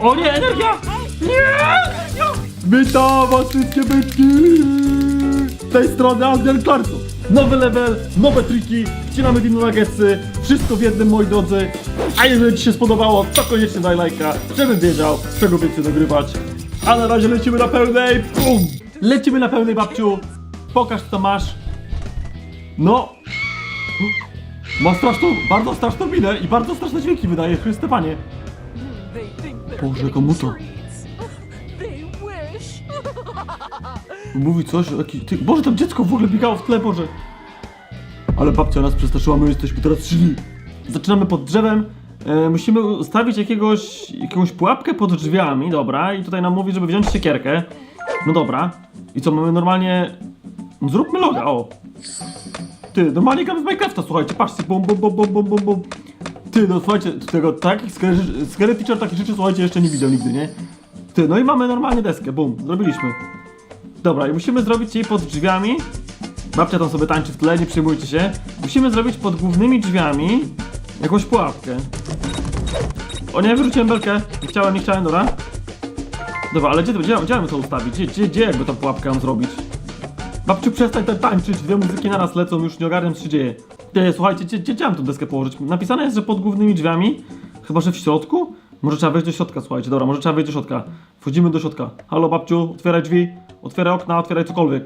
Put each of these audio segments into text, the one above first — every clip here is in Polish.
O nie, energia! Nie! Witam was wszystkie bytki! Z tej strony Adrian Clarkson. Nowy level, nowe triki, wcinamy Dino Nuggetsy, wszystko w jednym moi drodzy. A jeżeli ci się spodobało, to koniecznie daj lajka, żebym wiedział, z czego więcej dogrywać. A na razie lecimy na pełnej, bum! Lecimy na pełnej babciu, pokaż co masz. No, ma straszną, bardzo straszną minę i bardzo straszne dźwięki wydaje, Chryste Panie. Boże, komu to? Mówi coś, jaki, ty, Boże, tam dziecko w ogóle biegało w tle, Boże. Ale babcia nas przestraszyła, my jesteśmy teraz szli. Zaczynamy pod drzewem. E, musimy ustawić jakiegoś, jakąś pułapkę pod drzwiami, dobra. I tutaj nam mówi, żeby wziąć siekierkę. No dobra. I co, mamy normalnie... No Zróbmy loga, o. Ty, normalnie gramy w Minecrafta, słuchajcie, patrzcie, bum, bum, bum, bum, bum, bum, bum. Ty, no słuchajcie, tego takich scary- teacher takich rzeczy, słuchajcie, jeszcze nie widział nigdy, nie? Ty, no i mamy normalnie deskę, bum, zrobiliśmy. Dobra, i musimy zrobić jej pod drzwiami. Babcia tam sobie tańczy w tle, nie przejmujcie się. Musimy zrobić pod głównymi drzwiami jakąś pułapkę. O nie, wyrzuciłem belkę. Nie chciałem, nie chciałem, dobra. Dobra, ale gdzie, gdzie, gdzie mamy to ustawić? Gdzie, gdzie, gdzie jakby tą pułapkę mam zrobić? Babciu, przestań tam tańczyć, dwie muzyki naraz lecą, już nie ogarniam co się dzieje. Ty, słuchajcie, gdzie, mam tą deskę położyć? Napisane jest, że pod głównymi drzwiami, chyba, że w środku? Może trzeba wejść do środka, słuchajcie, dobra, może trzeba wejść do środka. Wchodzimy do środka. Halo, babciu, otwieraj drzwi, otwieraj okna, otwieraj cokolwiek.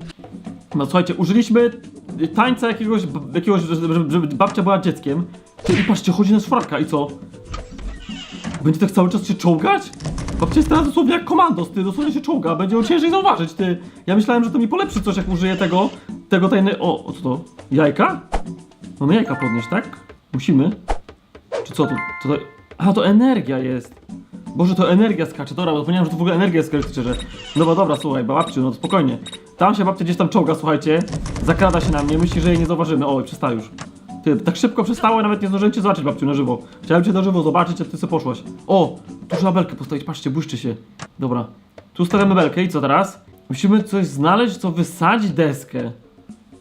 No słuchajcie, użyliśmy tańca jakiegoś, jakiegoś żeby, żeby- babcia była dzieckiem. Ty, i patrzcie, chodzi na szfraka i co? Będzie tak cały czas się czołgać? Babcia jest teraz dosłownie jak komandos, ty, dosłownie się czołga, będzie ją ciężej zauważyć, ty. Ja myślałem, że to mi polepszy coś, jak użyję tego, tego tajnego, o co to? Jajka? Mamy jajka podnieść, tak? Musimy? Czy co to? to, to... A, to energia jest. Boże, to energia skacze, dobra, bo zapomniałem, że to w ogóle energia skacze, szczerze. Dobra, dobra, słuchaj, babciu, no spokojnie. Tam się babcia gdzieś tam czołga, słuchajcie. Zakrada się na mnie, myśli, że jej nie zauważymy. Oj, przestało już. Ty, tak szybko przestało, nawet nie zdążyłem cię zobaczyć, babciu, na żywo. Chciałem cię na żywo zobaczyć, a ty sobie poszłaś. O, tu trzeba belkę postawić, patrzcie, błyszczy się. Dobra. Tu stawiamy belkę i co teraz? Musimy coś znaleźć, co wysadzić deskę.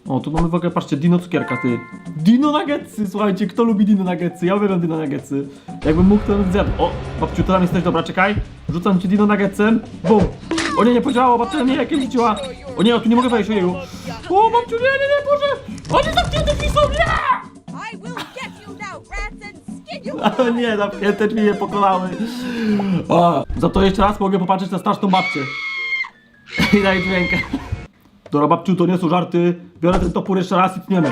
O, tu mamy w ogóle, patrzcie, Dino cukierka, ty. Dino nuggetsy, słuchajcie, kto lubi Dino nuggetsy? Ja uwielbiam Dino nuggetsy. Jakbym mógł, to bym zjadł. O, babciu, to tam jesteś, dobra, czekaj. Rzucam ci Dino nuggetsem. Bum. O nie, nie podziałało, babcia mnie jakieś rzuciła. O nie, o tu nie mogę wejść, ojeju. O, babciu, nie, nie, nie, Boże. Oni zamknięte drzwi są, nie! O nie, zamknięte drzwi je pokonały. O, za to jeszcze raz mogę popatrzeć na straszną babcię. I daj dźwiękę. Dobra, babciu, to nie są żarty. Biorę ten topór jeszcze raz i tniemy.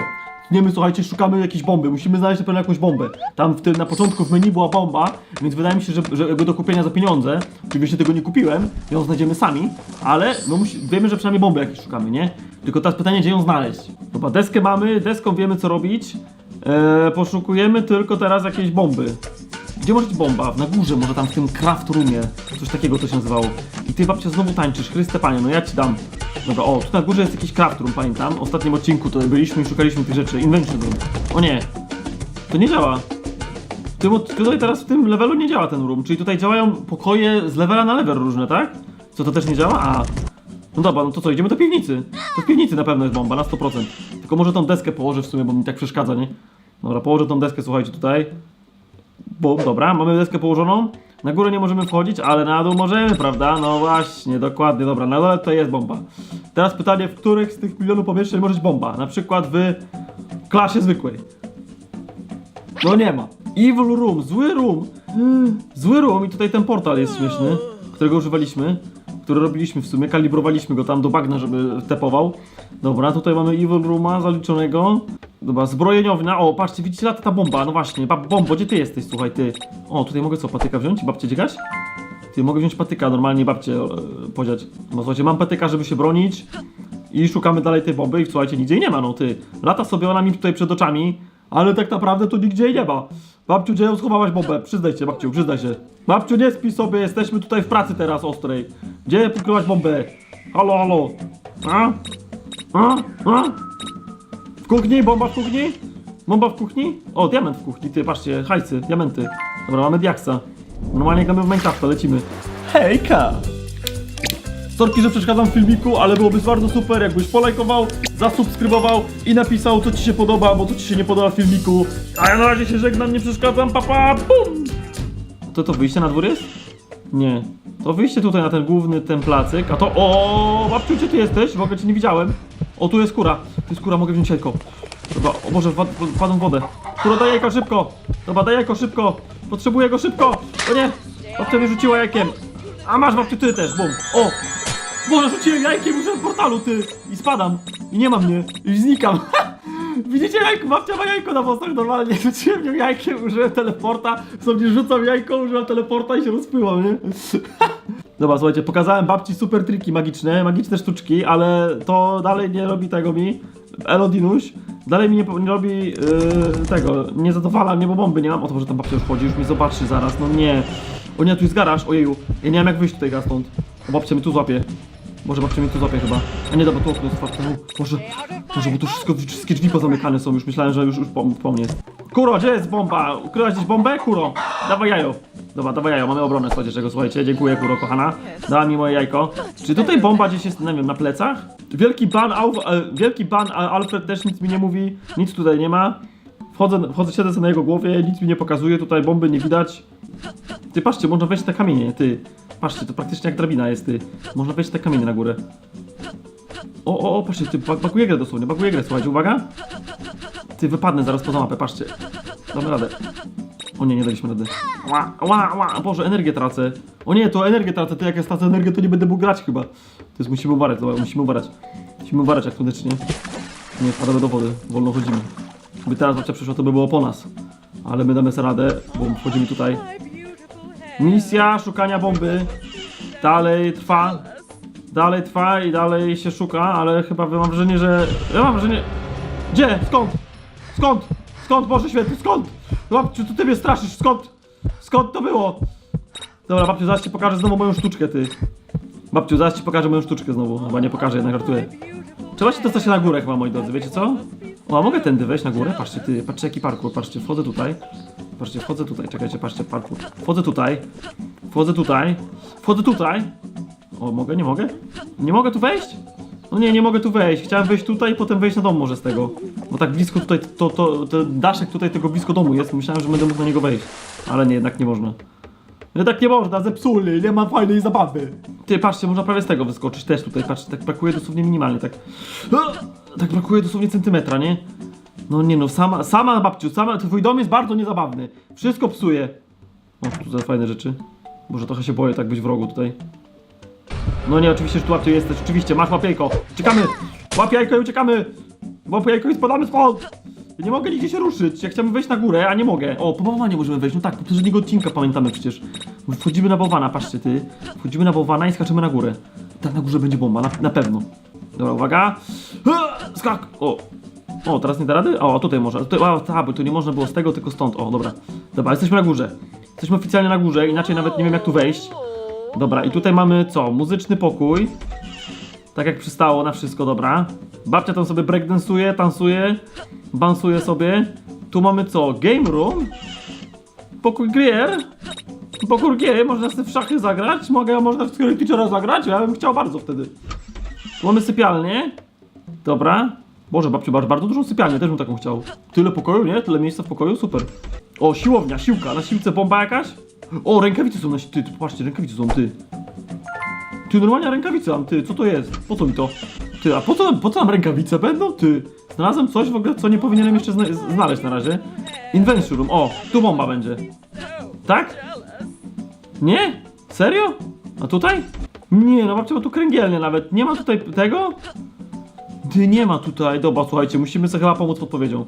Tniemy, słuchajcie, szukamy jakiejś bomby. Musimy znaleźć na pewno jakąś bombę. Tam w tym, na początku w menu była bomba, więc wydaje mi się, że, że jakby do kupienia za pieniądze. Oczywiście tego nie kupiłem, ją znajdziemy sami, ale no musi, wiemy, że przynajmniej bomby jakieś szukamy, nie? Tylko teraz pytanie, gdzie ją znaleźć? Dobra, deskę mamy, deską wiemy co robić. Eee, poszukujemy tylko teraz jakiejś bomby. Gdzie może być bomba? Na górze, może tam w tym craft roomie. Coś takiego to się nazywało. I ty babcia znowu tańczysz, Chryste Panie, no ja ci dam. Dobra, o, tu na górze jest jakiś craft room, pamiętam. W ostatnim odcinku to byliśmy i szukaliśmy tych rzeczy. Invention room. O nie, to nie działa. Tym, tutaj teraz w tym levelu nie działa ten room, czyli tutaj działają pokoje z levela na level różne, tak? Co to też nie działa? A. No dobra, no to co, idziemy do piwnicy. To w piwnicy na pewno jest bomba, na 100%. Tylko może tą deskę położę w sumie, bo mi tak przeszkadza, nie? Dobra, położę tą deskę, słuchajcie, tutaj. Bo, dobra, mamy deskę położoną. Na górę nie możemy wchodzić, ale na dół możemy, prawda? No właśnie, dokładnie, dobra, na dole to jest bomba. Teraz pytanie, w których z tych milionów pomieszczeń może być bomba? Na przykład w klasie zwykłej. No nie ma. Evil room, zły room. Zły room i tutaj ten portal jest śmieszny, którego używaliśmy, który robiliśmy w sumie, kalibrowaliśmy go tam do bagna, żeby tepował. Dobra, tutaj mamy Evil Rooma zaliczonego. Dobra, zbrojeniownia. O, patrzcie, widzicie, lata ta bomba. No właśnie, bab, bombo, gdzie ty jesteś, słuchaj, ty? O, tutaj mogę co, patyka wziąć? Babcie dziegać? Ty, mogę wziąć patyka, normalnie babcie e, podziać. No słuchajcie, mam patyka, żeby się bronić. I szukamy dalej tej bomby i słuchajcie, nigdzie jej nie ma, no ty. Lata sobie ona mi tutaj przed oczami, ale tak naprawdę to nigdzie jej nie ma. Babciu, gdzie ją schowałaś bombę? Przyznaj się, babciu, przyznaj się. Babciu, nie spij sobie, jesteśmy tutaj w pracy teraz ostrej. Gdzie pokryłaś bombę? Halo, halo. A? A? A? W kuchni? Bomba w kuchni? Bomba w kuchni? O, diament w kuchni, ty, patrzcie, hajsy, diamenty. Dobra, mamy diaksa. Normalnie gramy w Minecrafta, lecimy. Hejka! Sorki, że przeszkadzam w filmiku, ale byłoby bardzo super, jakbyś polajkował, zasubskrybował i napisał, co ci się podoba, bo co ci się nie podoba w filmiku. A ja na razie się żegnam, nie przeszkadzam, papa, pa, bum! To to wyjście na dwór jest? Nie. To wyjście tutaj na ten główny ten placyk, a to... O, babciu, gdzie ty jesteś? W ogóle cię nie widziałem. O, tu jest kura. Tu jest kura, mogę wziąć jajko. Dobra, o Boże, wpad- wpadłem w wodę. Kura, daj jajko szybko. Dobra, daj jajko szybko. Potrzebuję go szybko. O nie, babcia mnie rzuciła jajkiem. A masz babciu, ty też, bum. O, Boże, rzuciłem jajkiem, użyłem portalu, ty. I spadam. I nie ma mnie. I znikam. Widzicie jajko? Babcia ma jajko na włosach normalnie. Rzuciłem nią jajkiem, użyłem teleporta. Sobie rzucam jajko, użyłem teleporta i się rozpłyłam, nie? Dobra, słuchajcie, pokazałem babci super triki magiczne, magiczne sztuczki, ale to dalej nie robi tego mi. Elodinuś. Dalej mi nie, nie robi yy, tego, nie zadowala mnie, bo bomby nie mam. O to, że tam babcia już chodzi, już mnie zobaczy zaraz, no nie. O nie, tu jest garaż, ojeju. Ja nie wiem jak wyjść tutaj gaz stąd. O, babcia mnie tu złapie. Może babcia mnie tu złapie chyba. A nie, dobra, tu okno jest otwarte. No, Może, może, bo tu wszystko, wszystkie drzwi pozamykane są już. Myślałem, że już, już po, po mnie jest. Kuro, gdzie jest bomba? Ukryłaś gdzieś bombę? Kuro, dawaj jajo. Dobra, dawaj jajo, mamy obronę słuchajcie, czego słuchajcie. Dziękuję, Kuro, kochana. Dała mi moje jajko. Czy tutaj bomba gdzieś jest, nie wiem, na plecach? Wielki pan, Auf, e, wielki pan e, Alfred też nic mi nie mówi. Nic tutaj nie ma. Wchodzę, wchodzę, siedzę na jego głowie, nic mi nie pokazuje, tutaj bomby nie widać. Ty patrzcie, można wejść te kamienie, ty. Patrzcie, to praktycznie jak drabina jest, ty. Można wejść te kamienie na górę. O, o, o, patrzcie, ty, bak- bakuje grę dosłownie, bakuje grę, słuchajcie, uwaga. Ty, wypadnę zaraz poza mapę, patrzcie. Damy radę. O nie, nie daliśmy rady. Ła, ła, ła, Boże, energię tracę. O nie, to energię tracę, ty jak ja stracę energię, to nie będę mógł grać chyba. To jest, musimy uważać, musimy uważać. Musimy uważać jak koniecznie. Nie, wpadamy do wody, wolno chodzimy. Gdyby teraz babcia przyszła, to by było po nas. Ale my damy sobie radę, bo wchodzimy tutaj. Misja szukania bomby dalej trwa. Dalej trwa i dalej się szuka, ale chyba mam wrażenie, że. Ja mam wrażenie. Gdzie? Skąd? Skąd? Skąd, Boże Święty, skąd? Babciu, tu ty mnie straszysz, skąd? Skąd to było? Dobra, babciu, zaraz ci pokażę znowu moją sztuczkę, ty. Babciu, zaraz ci pokażę moją sztuczkę znowu. Chyba nie pokażę, jednak żartuję. Trzeba się dostać na górę chyba, moi drodzy, wiecie co? O, a mogę tędy wejść na górę? Patrzcie, ty, patrzcie jaki parkour, patrzcie, wchodzę tutaj. Patrzcie, wchodzę tutaj, czekajcie, patrzcie, parkour. Wchodzę tutaj, wchodzę tutaj, wchodzę tutaj. O, mogę, nie mogę? Nie mogę tu wejść? No nie, nie mogę tu wejść. Chciałem wejść tutaj i potem wejść na dom może z tego. Bo tak blisko tutaj, to, to, to daszek tutaj tego blisko domu jest. Myślałem, że będę mógł na niego wejść. Ale nie, jednak nie można. Nie tak nie można, zepsuli, nie ma fajnej zabawy. Ty, patrzcie, można prawie z tego wyskoczyć też tutaj, patrzcie, tak brakuje dosłownie minimalnie, tak... Tak brakuje dosłownie centymetra, nie? No nie no, sama, sama babciu, sama, twój dom jest bardzo niezabawny. Wszystko psuje. O, tu za fajne rzeczy. Może trochę się boję tak być w rogu tutaj. No nie, oczywiście, że tu łapcie jesteś, oczywiście, masz łapiejko. Uciekamy! Łap jajko i uciekamy! Łap jajko i spadamy stąd! Ja nie mogę nigdzie się ruszyć, ja chciałbym wejść na górę, a nie mogę. O, po bałwanie możemy wejść, no tak, poprzedniego odcinka pamiętamy przecież. Wchodzimy na bałwana, patrzcie ty. Wchodzimy na bałwana i skaczemy na górę. Tam na górze będzie bomba, na, na pewno. Dobra, uwaga. Skak! O! O, teraz nie da rady? O, tutaj może. Tutaj, o, ta, bo tu nie można było z tego, tylko stąd. O, dobra. Dobra, jesteśmy na górze. Jesteśmy oficjalnie na górze, inaczej nawet nie wiem jak tu wejść. Dobra, i tutaj mamy co? Muzyczny pokój. Tak jak przystało na wszystko, dobra. Babcia tam sobie breakdansuje, tansuje, bansuje sobie. Tu mamy co? Game room? Pokój gier? Pokój gier, można sobie w szachy zagrać? Mogę, można w Scary Teachera zagrać? Ja bym chciał bardzo wtedy. Tu mamy sypialnię. Dobra. Boże, babciu, masz bardzo dużą sypialnię, też bym taką chciał. Tyle pokoju, nie? Tyle miejsca w pokoju? Super. O, siłownia, siłka. Na siłce bomba jakaś? O, rękawice są na Ty, ty, popatrzcie, rękawice są, ty. Ty, normalnie rękawice mam, ty, co to jest? Po co mi to? Ty, a po co, po co nam rękawice będą? Ty, znalazłem coś w ogóle, co nie powinienem jeszcze zna znaleźć na razie. Invention room, o, tu bomba będzie. Tak? Nie? Serio? A tutaj? Nie, no babcia ma tu kręgielnię nawet. Nie ma tutaj tego? Ty, nie ma tutaj. Dobra, słuchajcie, musimy sobie chyba pomóc podpowiedzią.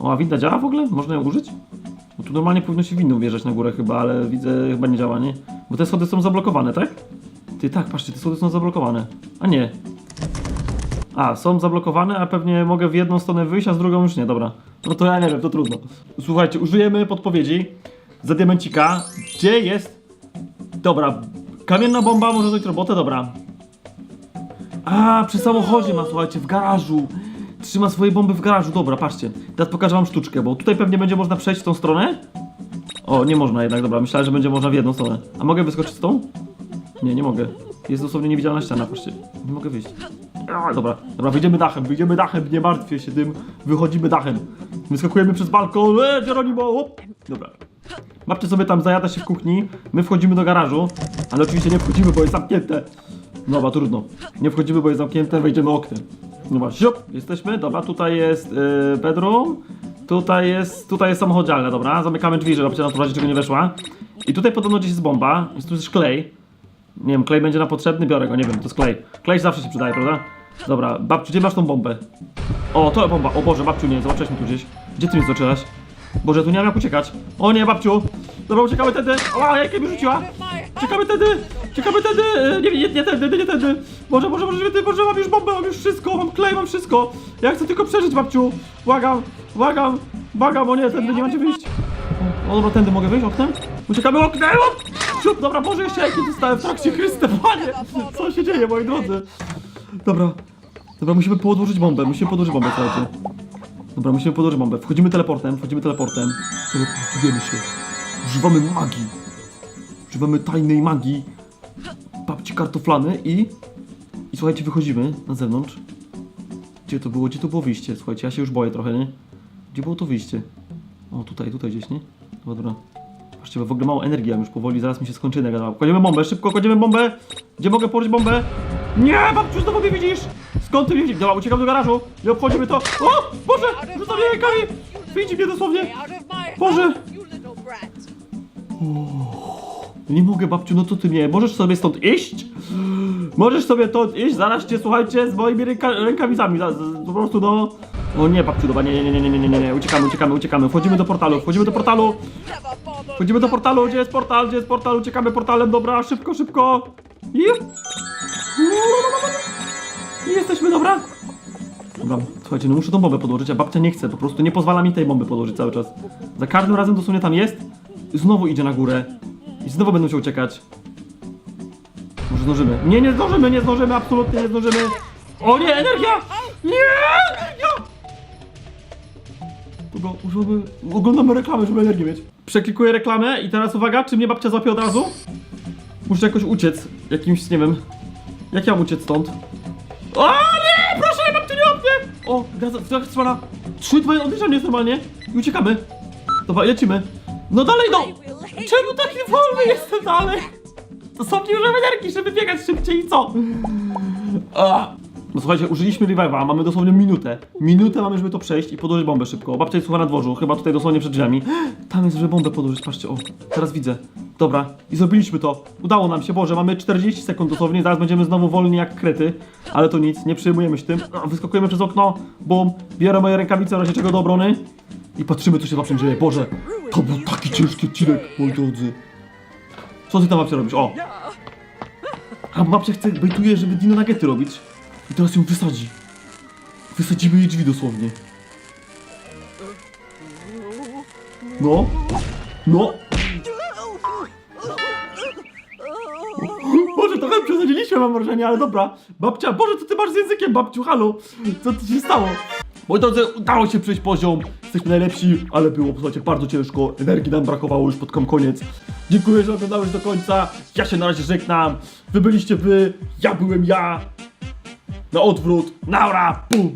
O, a winda działa w ogóle? Można ją użyć? Bo tu normalnie powinno się windą wjeżdżać na górę chyba, ale widzę, chyba nie działa, nie? Bo te schody są zablokowane, tak? Ty, tak, patrzcie, te schody są zablokowane. A nie. A, są zablokowane, a pewnie mogę w jedną stronę wyjść, a z drugą już nie, dobra. No to ja nie wiem, to trudno. Słuchajcie, użyjemy podpowiedzi za diamencika. Gdzie jest... Dobra, kamienna bomba może zrobić robotę, dobra. A, przy samochodzie ma, słuchajcie, w garażu. Trzyma swoje bomby w garażu, dobra, patrzcie. Teraz pokażę wam sztuczkę, bo tutaj pewnie będzie można przejść w tą stronę. O, nie można jednak, dobra, myślałem, że będzie można w jedną stronę. A mogę wyskoczyć z tą? Nie, nie mogę. Jest dosłownie niewidzialna ściana, patrzcie. Nie mogę wyjść. Dobra, dobra, wyjdziemy dachem, wyjdziemy dachem, nie martwię się tym. Wychodzimy dachem. Wyskakujemy przez balkon, eee, Geronimo, op. Dobra. Babcia sobie tam zajada się w kuchni, my wchodzimy do garażu, ale oczywiście nie wchodzimy, bo jest zamknięte. Dobra, trudno. Nie wchodzimy, bo jest zamknięte, wejdziemy oknem. Dobra, siup, jesteśmy, dobra, tutaj jest yy, bedroom, tutaj jest, tutaj jest samochodzialne, dobra, zamykamy drzwi, żeby babcia na to w czego nie weszła. I tutaj podobno gdzieś jest bomba, jest tu też klej. Nie wiem, klej będzie nam potrzebny, biorę go, nie wiem, to jest klej. Klej zawsze się przydaje, prawda? Dobra, babciu, gdzie masz tą bombę? O, to bomba, o Boże, babciu, nie, zobaczyliśmy tu gdzieś. Gdzie ty mnie zobaczyłaś? Boże, tu nie mam jak uciekać. O nie, babciu! Dobra, uciekamy tędy! O, jakie mi rzuciła! Uciekamy tędy! Uciekamy tędy! E, Nie, nie, nie tędy, nie tędy! Boże, Boże, Boże, ty, Boże, mam już bombę, mam już wszystko, mam klej, mam wszystko! Ja chcę tylko przeżyć, babciu! Błagam, błagam, błagam, o nie, tędy nie macie wyjść! O, dobra, tędy mogę wyjść oknem? Uciekamy oknem! Op! Siup, dobra, Boże, jeszcze jakie dostałem w trakcie Chryste, Panie! Co się dzieje, moi drodzy? Dobra, dobra, musimy podłożyć bombę, musimy podłożyć bombę, słuchajcie. Dobra, musimy podłożyć bombę. Wchodzimy teleportem, wchodzimy teleportem. Teleportujemy się. Używamy magii. Używamy tajnej magii. Babci kartoflany i... I słuchajcie, wychodzimy na zewnątrz. Gdzie to było? Gdzie to było wyjście? Słuchajcie, ja się już boję trochę, nie? Gdzie było to wyjście? O, tutaj, tutaj gdzieś, nie? Dobra, dobra. Patrzcie, bo w ogóle mało energii, a już powoli zaraz mi się skończy energia. Kładziemy bombę, szybko kładziemy bombę! Gdzie mogę położyć bombę? Nie, babciu, znowu mnie widzisz! Skąd ty mnie widzisz? Dobra, uciekam do garażu, nie obchodzimy to. O, Boże, rzucam mnie rękami! Widzi mnie dosłownie! Boże! brat. Nie mogę, babciu, no to ty nie. Możesz sobie stąd iść? Możesz sobie stąd iść? Zaraz cię, słuchajcie, z moimi ręka rękawicami. za- z- Po prostu, no... O nie, babciu, dobra, nie, nie, nie, nie, nie, nie, nie, nie. Uciekamy, uciekamy, uciekamy. Wchodzimy do portalu, wchodzimy do portalu. Wchodzimy do portalu, gdzie jest portal, gdzie jest portal, uciekamy portalem, dobra, szybko, szybko. I... I jesteśmy, dobra? Dobra, słuchajcie, no muszę tą bombę podłożyć, a babcia nie chce, po prostu nie pozwala mi tej bomby podłożyć cały czas. Za każdym razem dosłownie tam jest, znowu idzie na górę. I znowu będą się uciekać. Może zdążymy. Nie, nie zdążymy, nie zdążymy, absolutnie nie zdążymy. O nie, energia! Nie, energia! Dobra, używamy, oglądamy reklamę, żeby energię mieć. Przeklikuję reklamę i teraz uwaga, czy mnie babcia złapie od razu? Muszę jakoś uciec, jakimś, nie wiem. Jak ja mam uciec stąd? O nie, proszę, babciu nie łapie! O, gaza, zatrzymana. Trzy, dwa, odliczanie jest normalnie. I uciekamy. Dobra, lecimy. No dalej, no! Czemu taki wolny jestem dalej? To są nie użyłem energii, żeby biegać szybciej i co? A. No słuchajcie, użyliśmy revive'a, mamy dosłownie minutę. Minutę mamy, żeby to przejść i podłożyć bombę szybko. Babcia jest słucha na dworzu, chyba tutaj dosłownie przed drzwiami. Tam jest, żeby bombę podłożyć, patrzcie, o, teraz widzę. Dobra, i zrobiliśmy to. Udało nam się, Boże, mamy 40 sekund dosłownie, zaraz będziemy znowu wolni jak krety. Ale to nic, nie przejmujemy się tym. A, Wyskakujemy przez okno, bum, biorę moje rękawice w razie czego do obrony. I patrzymy, co się zawsze dzieje. Boże, to był taki ciężki odcinek, moi drodzy. Co ty tam babcia robisz? O! A babcia chce, bejtuje, żeby dino nuggety robić. I teraz ją wysadzi. Wysadzimy jej drzwi dosłownie. No. No. Boże, trochę przesadziliśmy, mam wrażenie, ale dobra. Babcia, Boże, co ty masz z językiem, babciu, halo? Co tu się stało? Moi drodzy, udało się przejść poziom. Jesteśmy najlepsi, ale było, słuchajcie, bardzo ciężko. Energii nam brakowało już pod koniec. Dziękuję, że oglądałeś do końca. Ja się na razie żegnam. Wy byliście wy, ja byłem ja. Na odwrót. Naura, pum.